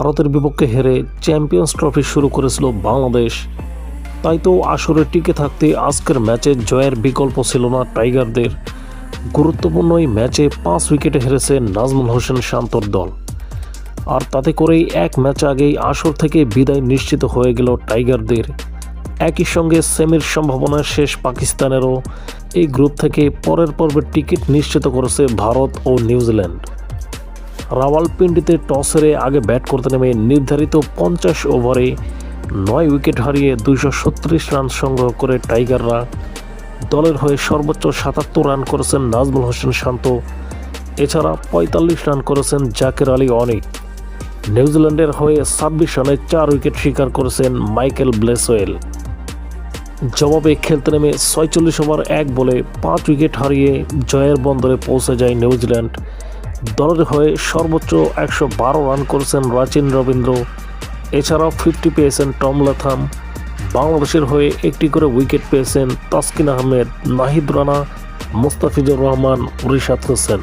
ভারতের বিপক্ষে হেরে চ্যাম্পিয়ন্স ট্রফি শুরু করেছিল বাংলাদেশ। তাই তো আসরে টিকে থাকতে আজকের ম্যাচে জয়ের বিকল্প ছিল না টাইগারদের। গুরুত্বপূর্ণ এই ম্যাচে পাঁচ উইকেটে হেরেছে নাজমুল হোসেন শান্তর দল। আর তাতে করেই এক ম্যাচ আগেই আসর থেকে বিদায় নিশ্চিত হয়ে গেল টাইগারদের। একই সঙ্গে সেমির সম্ভাবনা শেষ পাকিস্তানেরও এই গ্রুপ থেকে পরের পর্বের টিকিট নিশ্চিত করেছে ভারত ও নিউজিল্যান্ড। রাওয়ালপিন্ডিতে টস হেরে আগে ব্যাট করতে নেমে নির্ধারিত পঞ্চাশ ওভারে নয় উইকেট হারিয়ে দুইশো ছত্রিশ রান সংগ্রহ করে টাইগাররা। দলের হয়ে সর্বোচ্চ সাতাত্তর রান করেছেন নাজমুল হোসেন শান্ত। এছাড়া পঁয়তাল্লিশ রান করেছেন জাকের আলী অনিক নিউজিল্যান্ডের হয়ে ছাব্বিশ রানে চার উইকেট শিকার করেছেন মাইকেল ব্লেসওয়েল। জবাবে খেলতে নেমে ছয়চল্লিশ ওভার এক বলে পাঁচ উইকেট হারিয়ে জয়ের বন্দরে পৌঁছে যায় নিউজিল্যান্ড। দলের হয়ে সর্বোচ্চ একশো বারো রান করেছেন রাচিন রবীন্দ্র। এছাড়াও ফিফটি পেয়েছেন টম লাথাম। বাংলাদেশের হয়ে একটি করে উইকেট পেয়েছেন তাসকিন আহমেদ, নাহিদ রানা, মুস্তাফিজুর রহমান, রিশাদ হোসেন।